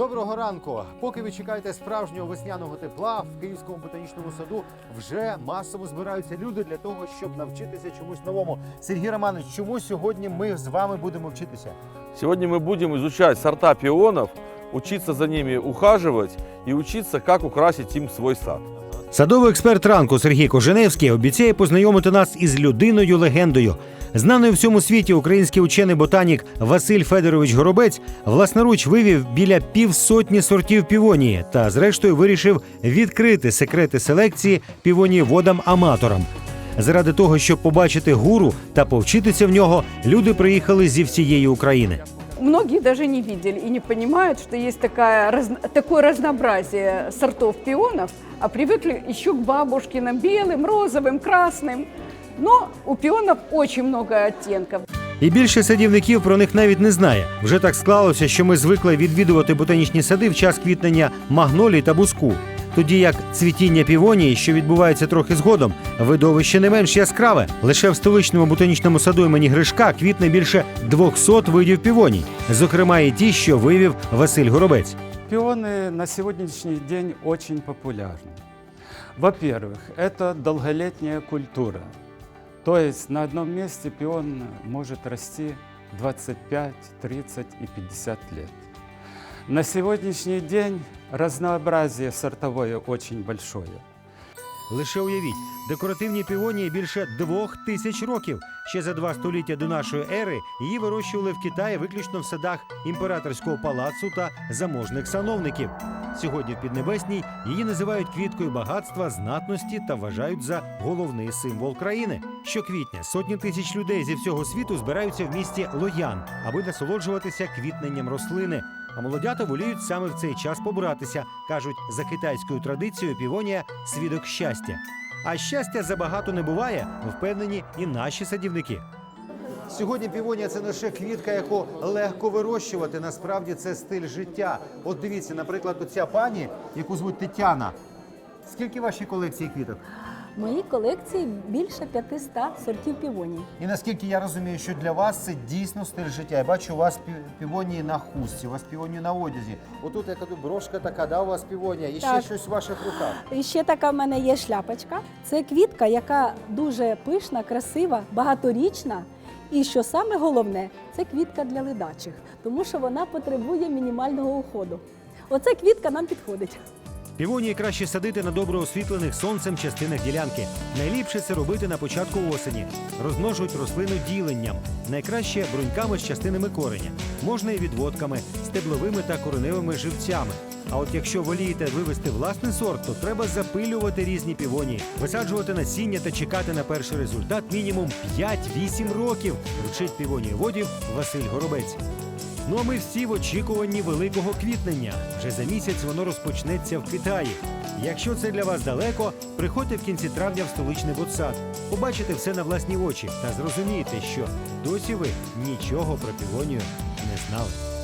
Доброго ранку! Поки ви чекаєте справжнього весняного тепла в Київському ботанічному саду вже масово збираються люди для того, щоб навчитися чомусь новому. Сергій Романович, чому сьогодні ми з вами будемо вчитися? Сегодня мы будем изучать сорта пионов, учиться за ними ухаживать и учиться, как украсить им свой сад. Садовий експерт ранку Сергій Коженевський обіцяє познайомити нас із людиною легендою. Знаний у всьому світі український учений ботанік Василь Федорович Горобець власноруч вивів біля півсотні сортів півонії та, зрештою, вирішив відкрити секрети селекції півонії водам-аматорам. Заради того, щоб побачити гуру та повчитися в нього, люди приїхали зі всієї України. Многие даже не видели и не понимают, что есть такая, разно- такое разнообразие сортов пионов, а привыкли еще к бабушкиным белым, розовым, красным. Но у пионов очень много оттенков. І більше садівників про них навіть не знає. Вже так склалося, що ми звикли відвідувати ботанічні сади в час квітнення магнолій та буску. Тоді як цвітіння півонії, що відбувається трохи згодом, видовище не менш яскраве. Лише в столичному ботанічному саду імені Гришка квітне більше 200 видів півоній, зокрема і ті, що вивів Василь Горобець. Пионы на сегодняшний день очень популярны. Во-первых, это долголетняя культура. То есть на одном месте пион может расти 25, 30 и 50 лет. На сегодняшний день разнообразие сортовое очень большое. Лише уявіть, декоративні півонії більше двох тисяч років. Ще за два століття до нашої ери її вирощували в Китаї виключно в садах імператорського палацу та заможних сановників. Сьогодні в Піднебесній її називають квіткою багатства, знатності та вважають за головний символ країни. Щоквітня сотні тисяч людей зі всього світу збираються в місті Лоян, аби насолоджуватися квітненням рослини. А молодята воліють саме в цей час побратися. кажуть, за китайською традицією півонія свідок щастя. А щастя забагато не буває, впевнені і наші садівники. Сьогодні півонія це лише квітка, яку легко вирощувати. Насправді це стиль життя. От дивіться, наприклад, оця пані, яку звуть Тетяна. Скільки вашій колекції квіток? В моїй колекції більше 500 сортів півоній. І наскільки я розумію, що для вас це дійсно стиль життя. Я бачу, у вас пі- півонії на хустці, у вас півонії на одязі. Отут я кажу, брошка така, да, у вас півонія, і ще Так. щось в ваших руках. І ще така в мене є шляпочка. Це квітка, яка дуже пишна, красива, багаторічна. І що саме головне, це квітка для ледачих, тому що вона потребує мінімального уходу. Оця квітка нам підходить. Півонії краще садити на добре освітлених сонцем частинах ділянки. Найліпше це робити на початку осені. Розмножують рослину діленням. Найкраще бруньками з частинами кореня. Можна і відводками, стебловими та кореневими живцями. А от якщо волієте вивести власний сорт, то треба запилювати різні півонії, висаджувати насіння та чекати на перший результат мінімум 5-8 років. Вчить півонієводів Василь Горобець. Ну а ми всі в очікуванні великого квітнення. Вже за місяць воно розпочнеться в Китаї. Якщо це для вас далеко, приходьте в кінці травня в столичний ботсад. Побачите все на власні очі та зрозумієте, що досі ви нічого про півонію не знали.